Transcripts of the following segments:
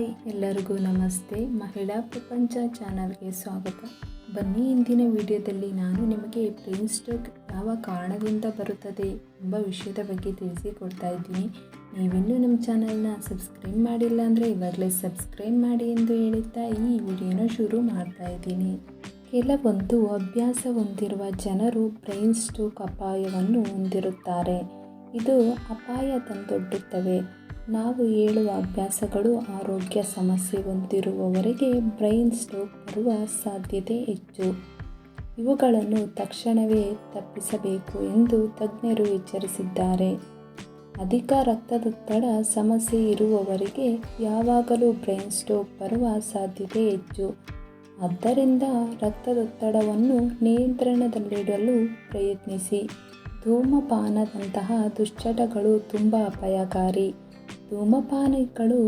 Hi ಎಲ್ಲರಿಗೂ ನಮಸ್ತೆ. ಮಹಿಳಾ ಪ್ರಪಂಚ ಚಾನಲ್ಗೆ ಸ್ವಾಗತ. ಬನ್ನಿ, ಇಂದಿನ ವಿಡಿಯೋದಲ್ಲಿ ನಾನು ನಿಮಗೆ ಬ್ರೈನ್ ಸ್ಟ್ರೋಕ್ ಯಾವ ಕಾರಣದಿಂದ ಬರುತ್ತದೆ ಎಂಬ ವಿಷಯದ ಬಗ್ಗೆ ತಿಳಿಸಿಕೊಡ್ತಾ ಇದ್ದೀನಿ. ನೀವಿನ್ನೂ ನಮ್ಮ ಚಾನಲ್ನ ಸಬ್ಸ್ಕ್ರೈಬ್ ಮಾಡಿಲ್ಲ ಅಂದರೆ ಇವಾಗಲೇ ಸಬ್ಸ್ಕ್ರೈಬ್ ಮಾಡಿ ಎಂದು ಹೇಳುತ್ತಾ ಈ ವಿಡಿಯೋನ ಶುರು ಮಾಡ್ತಾ ಇದ್ದೀನಿ. ಕೆಲವೊಂದು ಅಭ್ಯಾಸ ಹೊಂದಿರುವ ಜನರು ಬ್ರೈನ್ ಸ್ಟ್ರೋಕ್ ಅಪಾಯವನ್ನು ಹೊಂದಿರುತ್ತಾರೆ. ಇದು ಅಪಾಯ ತಂದೊಡ್ಡುತ್ತವೆ. ನಾವು ಹೇಳುವ ಅಭ್ಯಾಸಗಳು ಆರೋಗ್ಯ ಸಮಸ್ಯೆ ಹೊಂದಿರುವವರಿಗೆ ಬ್ರೈನ್ ಸ್ಟ್ರೋಕ್ ಬರುವ ಸಾಧ್ಯತೆ ಹೆಚ್ಚು. ಇವುಗಳನ್ನು ತಕ್ಷಣವೇ ತಪ್ಪಿಸಬೇಕು ಎಂದು ತಜ್ಞರು ಎಚ್ಚರಿಸಿದ್ದಾರೆ. ಅಧಿಕ ರಕ್ತದೊತ್ತಡ ಸಮಸ್ಯೆ ಇರುವವರಿಗೆ ಯಾವಾಗಲೂ ಬ್ರೈನ್ ಸ್ಟ್ರೋಕ್ ಬರುವ ಸಾಧ್ಯತೆ ಹೆಚ್ಚು. ಆದ್ದರಿಂದ ರಕ್ತದೊತ್ತಡವನ್ನು ನಿಯಂತ್ರಣದಲ್ಲಿಡಲು ಪ್ರಯತ್ನಿಸಿ. ಧೂಮಪಾನದಂತಹ ದುಶ್ಚಟಗಳು ತುಂಬ ಅಪಾಯಕಾರಿ. ಧೂಮಪಾನಿಗಳು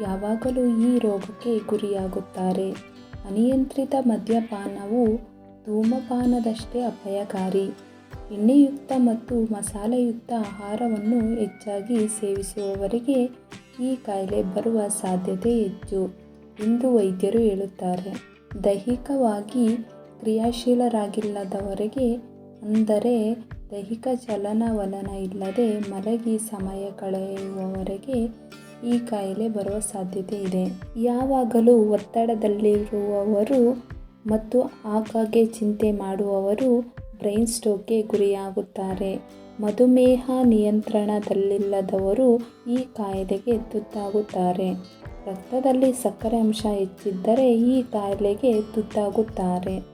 ಯಾವಾಗಲೂ ಈ ರೋಗಕ್ಕೆ ಗುರಿಯಾಗುತ್ತಾರೆ. ಅನಿಯಂತ್ರಿತ ಮದ್ಯಪಾನವು ಧೂಮಪಾನದಷ್ಟೇ ಅಪಾಯಕಾರಿ. ಎಣ್ಣೆಯುಕ್ತ ಮತ್ತು ಮಸಾಲೆಯುಕ್ತ ಆಹಾರವನ್ನು ಹೆಚ್ಚಾಗಿ ಸೇವಿಸುವವರಿಗೆ ಈ ಕಾಯಿಲೆ ಬರುವ ಸಾಧ್ಯತೆ ಹೆಚ್ಚು ಎಂದು ವೈದ್ಯರು ಹೇಳುತ್ತಾರೆ. ದೈಹಿಕವಾಗಿ ಕ್ರಿಯಾಶೀಲರಾಗಿಲ್ಲದವರಿಗೆ ಅಂದರೆ ದೈಹಿಕ ಚಲನವಲನ ಇಲ್ಲದೆ ಮಲಗಿ ಸಮಯ ಕಳೆಯುವವರೆಗೆ ಈ ಕಾಯಿಲೆ ಬರುವ ಸಾಧ್ಯತೆ ಇದೆ. ಯಾವಾಗಲೂ ಒತ್ತಡದಲ್ಲಿರುವವರು ಮತ್ತು ಆಗಾಗ್ಗೆ ಚಿಂತೆ ಮಾಡುವವರು ಬ್ರೈನ್ ಸ್ಟ್ರೋಕ್ಗೆ ಗುರಿಯಾಗುತ್ತಾರೆ. ಮಧುಮೇಹ ನಿಯಂತ್ರಣದಲ್ಲಿಲ್ಲದವರು ಈ ಕಾಯಿಲೆಗೆ ತುತ್ತಾಗುತ್ತಾರೆ. ರಕ್ತದಲ್ಲಿ ಸಕ್ಕರೆ ಅಂಶ ಹೆಚ್ಚಿದ್ದರೆ ಈ ಕಾಯಿಲೆಗೆ ತುತ್ತಾಗುತ್ತಾರೆ.